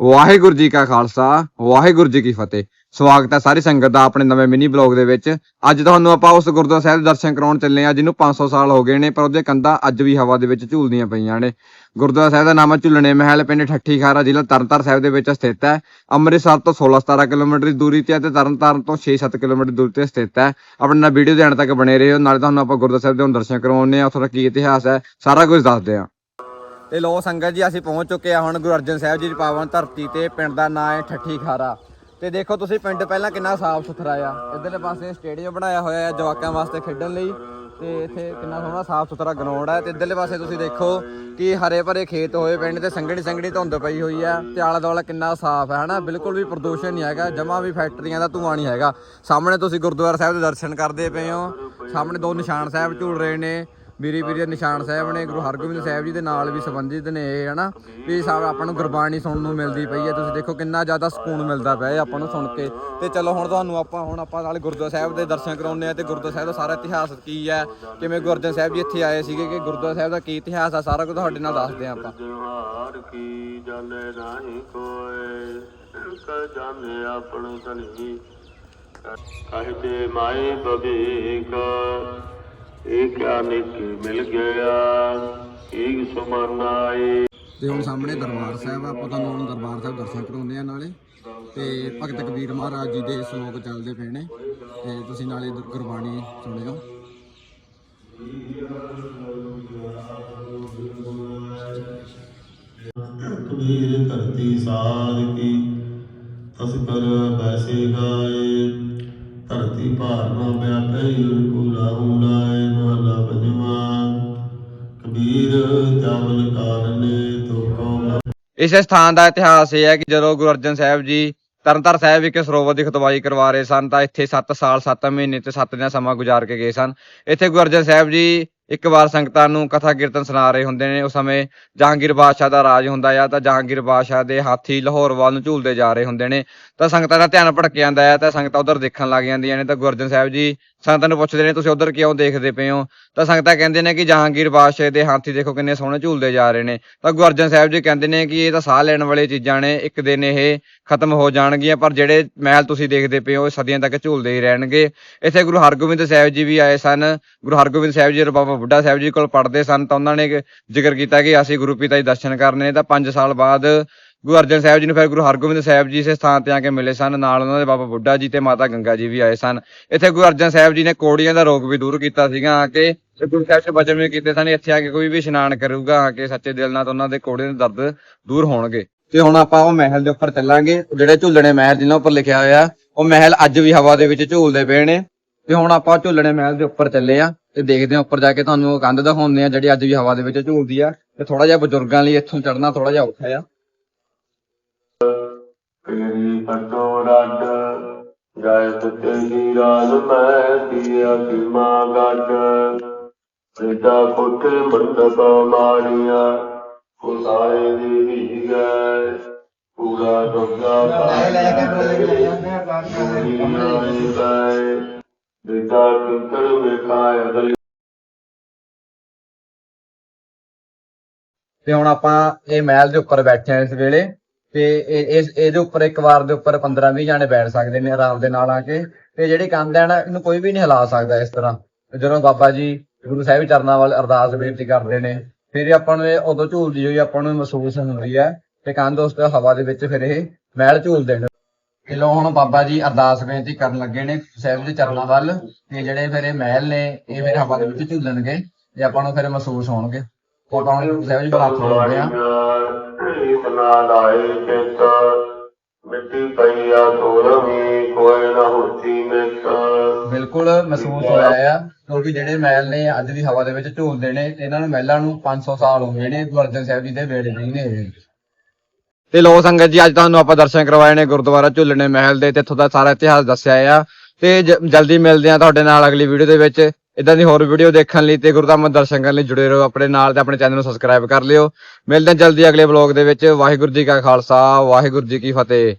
ਵਾਹਿਗੁਰੂ ਜੀ ਕਾ ਖਾਲਸਾ, ਵਾਹਿਗੁਰੂ ਜੀ ਕੀ ਫਤਿਹ। ਸਵਾਗਤ ਹੈ ਸਾਰੀ ਸੰਗਤ ਦਾ ਆਪਣੇ ਨਵੇਂ ਮਿਨੀ ਬਲੌਗ ਦੇ ਵਿੱਚ। ਅੱਜ ਤੁਹਾਨੂੰ ਆਪਾਂ ਉਸ ਗੁਰਦੁਆਰਾ ਸਾਹਿਬ ਦੇ ਦਰਸ਼ਨ ਕਰਾਉਣ ਚੱਲੇ ਆ ਜਿਹਨੂੰ 500 ਸਾਲ ਹੋ ਗਏ ਨੇ, ਪਰ ਉਹਦੇ ਕੰਧਾਂ ਅੱਜ ਵੀ ਹਵਾ ਦੇ ਵਿੱਚ ਝੂਲਦੀਆਂ ਪਈਆਂ ਨੇ। ਗੁਰਦੁਆਰਾ ਸਾਹਿਬ ਦਾ ਨਾਮ ਹੈ ਝੁੱਲਣੇ ਮਹਿਲ, ਪਿੰਡ ਠੱਠੀ ਖਾਰਾ ਜ਼ਿਲ੍ਹਾ ਤਰਨਤਾਰਨ ਸਾਹਿਬ ਦੇ ਵਿੱਚ ਸਥਿਤ ਹੈ। ਅੰਮ੍ਰਿਤਸਰ ਤੋਂ 16-17 ਕਿਲੋਮੀਟਰ ਦੀ ਦੂਰੀ ਤੇ ਅਤੇ ਤਰਨਤਾਰਨ ਤੋਂ 6-7 ਕਿਲੋਮੀਟਰ ਦੂਰੀ ਤੇ ਸਥਿਤ ਹੈ। ਆਪਣੇ ਨਾਲ ਵੀਡੀਓ ਦੇ ਐਂਡ ਤੱਕ ਬਣੇ ਰਹੋ, ਨਾਲੇ ਤੁਹਾਨੂੰ ਆਪਾਂ ਗੁਰਦੁਆਰਾ ਸਾਹਿਬ ਦੇ ਹੁਣ ਦਰਸ਼ਨ ਕਰਵਾਉਣੇ ਆ ਉੱਥੋਂ ਦਾ ਕੀ ਇਤਿਹਾਸ ਹੈ, ਸਾਰਾ ਕੁਝ ਦੱਸਦੇ ਆ ਤੇ ਲੋ ਸੰਗਤ ਜੀ, ਅਸੀਂ ਪਹੁੰਚ ਚੁੱਕੇ ਆ ਹੁਣ ਗੁਰੂ ਅਰਜਨ ਸਾਹਿਬ ਜੀ ਦੀ ਪਾਵਨ ਧਰਤੀ ਤੇ, ਪਿੰਡ ਦਾ ਨਾਂ ਹੈ ਠੱਠੀ ਖਾਰਾ। ਤੇ ਦੇਖੋ ਤੁਸੀਂ ਪਿੰਡ ਪਹਿਲਾਂ ਕਿੰਨਾ ਸਾਫ਼ ਸੁਥਰਾ ਆ। ਇਧਰਲੇ ਪਾਸੇ ਸਟੇਡੀਅਮ ਬਣਾਇਆ ਹੋਇਆ ਹੈ ਜਵਾਕਾਂ ਵਾਸਤੇ ਖੇਡਣ ਲਈ। ਤੇ ਇੱਥੇ ਕਿੰਨਾ ਸੋਹਣਾ ਸਾਫ਼ ਸੁਥਰਾ ਗਰਾਊਂਡ ਹੈ ਤੇ ਇਧਰਲੇ ਪਾਸੇ ਤੁਸੀਂ ਦੇਖੋ ਕਿ ਹਰੇ ਭਰੇ ਖੇਤ ਹੋਏ ਪਿੰਡ ਤੇ ਸੰਘਣੀ ਸੰਘਣੀ ਧੁੰਦ ਪਈ ਹੋਈ ਹੈ ਤੇ ਆਲਾ ਦੁਆਲਾ ਕਿੰਨਾ ਸਾਫ਼ ਹੈ ਹਨਾ? ਬਿਲਕੁਲ ਵੀ ਪ੍ਰਦੂਸ਼ਣ ਨਹੀਂ ਹੈਗਾ, ਜਮਾ ਵੀ ਫੈਕਟਰੀਆਂ ਦਾ ਧੂਆਂ ਨਹੀਂ ਹੈਗਾ। ਸਾਹਮਣੇ ਤੁਸੀਂ ਗੁਰਦੁਆਰਾ ਸਾਹਿਬ ਦੇ ਦਰਸ਼ਨ ਕਰਦੇ ਪਏ ਹੋ। ਸਾਹਮਣੇ ਦੋ ਨਿਸ਼ਾਨ ਸਾਹਿਬ ਝੂਲ ਰਹੇ ਨੇ। ਵੀਰੀ ਵੀਰੇ ਨਿਸ਼ਾਨ ਸਾਹਿਬ ਨੇ, ਗੁਰੂ ਹਰਗੋਬਿੰਦ ਸਾਹਿਬ ਜੀ ਦੇ ਨਾਲ ਵੀ ਸੰਬੰਧਿਤ ਨੇ ਇਹ, ਹਨਾ? ਵੀ ਸਭ ਆਪਾਂ ਨੂੰ ਗੁਰਬਾਣੀ ਸੁਣਨ ਨੂੰ ਮਿਲਦੀ ਪਈ ਹੈ। ਤੁਸੀਂ ਦੇਖੋ ਕਿੰਨਾ ਜ਼ਿਆਦਾ ਸਕੂਨ ਮਿਲਦਾ ਪਿਆ ਹੈ ਆਪਾਂ ਨੂੰ ਸੁਣ ਕੇ। ਤੇ ਚਲੋ ਹੁਣ ਤੁਹਾਨੂੰ ਆਪਾਂ, ਹੁਣ ਆਪਾਂ ਨਾਲ ਗੁਰਦੁਆਰਾ ਸਾਹਿਬ ਦੇ ਦਰਸ਼ਨ ਕਰਾਉਂਦੇ ਆ ਤੇ ਗੁਰਦੁਆਰਾ ਸਾਹਿਬ ਦਾ ਸਾਰਾ ਇਤਿਹਾਸ ਕੀ ਹੈ? ਕਿਵੇਂ ਗੁਰਦੁਆਰਾ ਸਾਹਿਬ ਜੀ ਇੱਥੇ ਆਏ ਸੀਗੇ ਕਿ ਗੁਰਦੁਆਰਾ ਸਾਹਿਬ ਦਾ ਕੀ ਇਤਿਹਾਸ ਆ, ਸਾਰਾ ਕੁਝ ਤੁਹਾਡੇ ਨਾਲ ਦੱਸਦੇ ਆ ਆਪਾਂ। ਜਹਾਰ ਕੀ ਜਾਣੇ ਨਹੀਂ ਕੋਏ ਕਹ ਜਾਣੇ ਆਪਣ ਧਨੀ। ਕਹਤੇ ਮਾਏ ਬਵੇਕ ਇਹ ਕਿਆ ਨਿਕ ਮਿਲ ਗਿਆ ਏਕ ਸਮਾਨਾਏ ਤੇ ਹੁਣ ਸਾਹਮਣੇ ਦਰਬਾਰ ਸਾਹਿਬ ਆ ਆਪਾਂ ਤੁਹਾਨੂੰ ਹੁਣ ਦਰਬਾਰ ਸਾਹਿਬ ਦਰਸ਼ਨ ਕਰਾਉਂਦੇ ਆ ਨਾਲੇ। ਤੇ ਭਗਤ ਕਬੀਰ ਮਹਾਰਾਜ ਜੀ ਦੇ ਸ਼ਲੋਕ ਚੱਲਦੇ ਪਏ ਨੇ ਤੇ ਤੁਸੀਂ ਨਾਲੇ ਗੁਰਬਾਣੀ ਸੁਣਿਓ ਕਬੀਰ ਧਰਤੀ ਸਾਰ ਕੀ ਤਸ ਕਰ ਬੈਸੇ ਗਾਏ। ਧਰਤੀ ਭਾਰ ਨਾ ਵਿਆਪੈ ਕੋ ਰਾਹੂ ਲਾਏ ਮਹਲਾ ਪੰਜਵਾ ਕਬੀਰ ਜਾਵਲ ਕਾਰਨੇ ਤੋ ਇਸ ਸਥਾਨ ਦਾ ਇਤਿਹਾਸ ਇਹ ਹੈ ਕਿ ਜਦੋਂ ਗੁਰੂ ਅਰਜਨ ਸਾਹਿਬ ਜੀ ਤਰਨਤਾਰਨ ਸਾਹਿਬ ਵਿਖੇ ਸਰੋਵਰ ਦੀ ਖੁਦਵਾਈ ਕਰਵਾ ਰਹੇ ਸਨ, ਤਾਂ ਇੱਥੇ 7 ਸਾਲ 7 ਮਹੀਨੇ ਤੇ 7 ਦਿਨ ਸਮਾਂ ਗੁਜ਼ਾਰ ਕੇ ਗਏ ਸਨ। ਇੱਥੇ ਗੁਰੂ ਅਰਜਨ ਸਾਹਿਬ ਜੀ ਇੱਕ ਵਾਰ ਸੰਗਤਾਂ ਨੂੰ ਕਥਾ ਕੀਰਤਨ ਸੁਣਾ ਰਹੇ ਹੁੰਦੇ ਨੇ, ਉਸ ਸਮੇਂ ਜਹਾਂਗੀਰ ਬਾਦਸ਼ਾਹ ਦਾ ਰਾਜ ਹੁੰਦਾ ਆ, ਤਾਂ ਜਹਾਂਗੀਰ ਬਾਦਸ਼ਾਹ ਦੇ ਹਾਥੀ ਲਾਹੌਰ ਵੱਲ ਨੂੰ ਝੂਲਦੇ ਜਾ ਰਹੇ ਹੁੰਦੇ ਨੇ। ਤਾਂ ਸੰਗਤਾਂ ਦਾ ਧਿਆਨ ਭਟਕ ਜਾਂਦਾ ਹੈ ਤਾਂ ਸੰਗਤਾਂ ਉਧਰ ਦੇਖਣ ਲੱਗ ਜਾਂਦੀਆਂ ਨੇ। ਤਾਂ ਗੁਰਜਨ ਸਾਹਿਬ ਜੀ ਸੰਗਤਾਂ ਨੂੰ ਪੁੱਛਦੇ ਨੇ, ਤੁਸੀਂ ਉਧਰ ਕਿਉਂ ਦੇਖਦੇ ਪਏ ਹੋ? ਤਾਂ ਸੰਗਤਾਂ ਕਹਿੰਦੇ ਨੇ ਕਿ ਜਹਾਂਗੀਰ ਬਾਦਸ਼ਾਹ ਦੇ ਹਾਥੀ ਦੇਖੋ ਕਿੰਨੇ ਸੋਹਣੇ ਝੂਲਦੇ ਜਾ ਰਹੇ ਨੇ। ਤਾਂ ਗੁਰੂ ਅਰਜਨ ਸਾਹਿਬ ਜੀ ਕਹਿੰਦੇ ਨੇ ਕਿ ਇਹ ਤਾਂ ਸਾਹ ਲੈਣ ਵਾਲੀ ਚੀਜ਼ਾਂ ਨੇ, ਇੱਕ ਦਿਨ ਇਹ ਖਤਮ ਹੋ ਜਾਣਗੀਆਂ, ਪਰ ਜਿਹੜੇ ਮਹਿਲ ਤੁਸੀਂ ਦੇਖਦੇ ਪਏ ਹੋ, ਇਹ ਸਦੀਆਂ ਤੱਕ ਝੂਲਦੇ ਹੀ ਰਹਿਣਗੇ। ਇੱਥੇ ਗੁਰੂ ਹਰਗੋਬਿੰਦ ਸਾਹਿਬ ਜੀ ਵੀ ਆਏ ਸਨ। ਗੁਰੂ ਹਰਗੋਬਿੰਦ ਸਾਹਿਬ ਜੀ ਬਾਬਾ ਬੁੱਢਾ ਸਾਹਿਬ ਜੀ ਕੋਲ ਪੜ੍ਹਦੇ ਸਨ, ਤਾਂ ਉਹਨਾਂ ਨੇ ਜ਼ਿਕਰ ਕੀਤਾ ਕਿ ਅਸੀਂ ਗੁਰੂ ਪਿਤਾ ਜੀ ਦਰਸ਼ਨ ਕਰਨੇ। ਤਾਂ 5 ਸਾਲ ਬਾਅਦ ਗੁਰੂ ਅਰਜਨ ਸਾਹਿਬ ਜੀ ਨੂੰ, ਫਿਰ ਗੁਰੂ ਹਰਗੋਬਿੰਦ ਸਾਹਿਬ ਜੀ ਇਸੇ ਸਥਾਨ ਤੇ ਆ ਕੇ ਮਿਲੇ ਸਨ। ਨਾਲ ਉਹਨਾਂ ਦੇ ਬਾਬਾ ਬੁੱਢਾ ਜੀ ਤੇ ਮਾਤਾ ਗੰਗਾ ਜੀ ਵੀ ਆਏ ਸਨ। ਇੱਥੇ ਗੁਰੂ ਅਰਜਨ ਸਾਹਿਬ ਜੀ ਨੇ ਕੋੜੀਆਂ ਦਾ ਰੋਗ ਵੀ ਦੂਰ ਕੀਤਾ ਸੀਗਾ। ਆ ਕੇ ਤੇ ਗੁਰੂ ਸਾਹਿਬ ਜੀ ਬਚਨ ਵੀ ਕੀਤੇ ਸਨ, ਇੱਥੇ ਆ ਕੇ ਕੋਈ ਵੀ ਇਸ਼ਨਾਨ ਕਰੂਗਾ, ਆ ਕੇ ਸੱਚੇ ਦਿਲ ਨਾਲ ਤਾਂ ਉਹਨਾਂ ਦੇ ਕੋੜੇ ਦੇ ਦਰਦ ਦੂਰ ਹੋਣਗੇ। ਤੇ ਹੁਣ ਆਪਾਂ ਉਹ ਮਹਿਲ ਦੇ ਉੱਪਰ ਚੱਲਾਂਗੇ। ਜਿਹੜੇ ਝੂਲਣੇ ਮਹਿਲ ਜਿਹਨਾਂ ਉੱਪਰ ਲਿਖਿਆ ਹੋਇਆ, ਉਹ ਮਹਿਲ ਅੱਜ ਵੀ ਹਵਾ ਦੇ ਵਿੱਚ ਝੂਲਦੇ ਪਏ ਨੇ। ਤੇ ਹੁਣ ਆਪਾਂ ਝੂਲਣੇ ਮਹਿਲ ਦੇ ਉੱਪਰ ਚੱਲੇ ਆ ਤੇ ਦੇਖਦੇ ਆ ਉੱਪਰ ਜਾ ਕੇ ਤੁਹਾਨੂੰ ਉਹ ਕੰਧ ਦਿਖਾਉਂਦੇ ਆ ਜਿਹੜੀ ਅੱਜ ਵੀ ਹਵਾ ਦੇ ਵਿੱਚ ਝੂਲਦੀ ਆ। ਤੇ ਥੋੜਾ ਜਿਹਾ ਬਜ਼ੁਰਗਾਂ ਲਈ ਇੱਥੋਂ ਚੜਨਾ ਥੋੜਾ ਜਿਹਾ ਔਖਾ ਆ। ਤੇਰੀ ਪਟੋ ਰੱਡ ਜਾਇਤ ਤੇਰੀ ਰਾਜ ਮੈਂ ਦੀਆ ਕੀਮਾ ਗੱਡ ਰੇਡਾ ਕੋਠੇ ਮੰਡਪ ਮਾਰੀਆਂ ਕੁਸਾਏ ਦੀ ਹੀ ਗਏ। ਪੂਰਾ ਦੁੱਗਾ ਲੈ ਕੇ ਵੇਖਾਇ ਅਗਲੀ ਤੇ ਹੁਣ ਆਪਾਂ ਇਹ ਮਹਿਲ ਦੇ ਉੱਪਰ ਬੈਠੇ ਆ ਇਸ ਵੇਲੇ। ਤੇ ਇਹ- ਇਸ, ਇਹਦੇ ਉੱਪਰ ਇੱਕ ਵਾਰ ਦੇ ਉੱਪਰ 15 20 ਜਾਣੇ ਬੈਠ ਸਕਦੇ ਨੇ ਆਰਾਮ ਦੇ ਨਾਲ ਆ ਕੇ ਤੇ ਜਿਹੜੀ ਕੰਧ ਹੈ ਨਾ ਇਹਨੂੰ ਕੋਈ ਵੀ ਨਹੀਂ ਹਿਲਾ ਸਕਦਾ ਇਸ ਤਰ੍ਹਾਂ। ਤੇ ਜਦੋਂ ਬਾਬਾ ਜੀ ਗੁਰੂ ਸਾਹਿਬ ਚਰਨਾਂ ਵੱਲ ਅਰਦਾਸ ਬੇਨਤੀ ਕਰਦੇ ਨੇ, ਫਿਰ ਇਹ ਆਪਾਂ ਨੂੰ ਇਹ ਉਦੋਂ ਝੂਲਦੀ ਹੋਈ ਆਪਾਂ ਨੂੰ ਮਹਿਸੂਸ ਹੁੰਦੀ ਹੈ ਤੇ ਕੰਧ ਉਸ ਤੇ ਹਵਾ ਦੇ ਵਿੱਚ ਫਿਰ ਇਹ ਮਹਿਲ ਝੂਲਦੇ ਨੇ ਤੇ ਲੋ ਹੁਣ ਬਾਬਾ ਜੀ ਅਰਦਾਸ ਬੇਨਤੀ ਕਰਨ ਲੱਗੇ ਨੇ ਸਾਹਿਬ ਦੇ ਚਰਨਾਂ ਵੱਲ ਤੇ ਜਿਹੜੇ ਫਿਰ ਇਹ ਮਹਿਲ ਨੇ, ਇਹ ਫਿਰ ਹਵਾ ਦੇ ਵਿੱਚ ਝੂਲਣਗੇ ਤੇ ਆਪਾਂ ਨੂੰ ਫਿਰ ਮਹਿਸੂਸ ਹੋਣਗੇ। ਉਹ ਆਪਾਂ ਹੁਣ ਸਾਹਿਬ ਜੀ ਬਰਾਤ ਲਾਉਂਦੇ ਆ ਇਤਨਾ ਲਾਏ ਚਿਤ। ਮਿੱਟੀ ਪਈਆ ਤੋਰਮੀ ਕੋਈ ਨਾ ਹੋਤੀ ਮਿਤ ਬਿਲਕੁਲ ਮਹਿਸੂਸ ਹੋਇਆ ਆ, ਕਿਉਂਕਿ ਜਿਹੜੇ ਮਹਿਲ ਨੇ ਅੱਜ ਵੀ ਹਵਾ ਦੇ ਵਿੱਚ ਝੂਲਦੇ ਨੇ ਤੇ ਇਹਨਾਂ ਨੂੰ ਮਹਿਲਾਂ ਨੂੰ 500 ਸਾਲ ਹੋ ਗਏ ਨੇ ਗੁਰੂ ਅਰਜਨ ਸਾਹਿਬ ਜੀ ਦੇ ਵੇੜੇ ਨਹੀਂ ਨੇ ਤੇ ਲੋ ਸੰਗਤ ਜੀ, ਅੱਜ ਤੁਹਾਨੂੰ ਆਪਾਂ ਦਰਸ਼ਨ ਕਰਵਾਏ ਨੇ ਗੁਰਦੁਆਰਾ ਝੁੱਲਣੇ ਮਹਿਲ ਦੇ, ਤੇ ਇੱਥੋਂ ਦਾ ਸਾਰਾ ਇਤਿਹਾਸ ਦੱਸਿਆ ਆ। ਤੇ ਜਲਦੀ ਮਿਲਦੇ ਆ ਤੁਹਾਡੇ ਨਾਲ ਅਗਲੀ ਵੀਡੀਓ ਦੇ ਵਿੱਚ। ਇਦਾਂ ਦੀ ਹੋਰ ਵੀਡੀਓ ਦੇਖਣ ਲਈ ਤੇ ਗੁਰਧਾਮ ਦਰਸ਼ਨ ਕਰਨ ਲਈ ਜੁੜੇ ਰਹੋ ਆਪਣੇ ਨਾਲ ਤੇ ਆਪਣੇ ਚੈਨਲ ਨੂੰ ਸਬਸਕ੍ਰਾਈਬ ਕਰ ਲਿਓ। ਮਿਲਦੇ ਹਾਂ ਜਲਦੀ ਅਗਲੇ ਵਲੌਗ ਦੇ ਵਿੱਚ। ਵਾਹਿਗੁਰੂ ਜੀ ਕਾ ਖਾਲਸਾ, ਵਾਹਿਗੁਰੂ ਜੀ ਕੀ ਫਤਿਹ।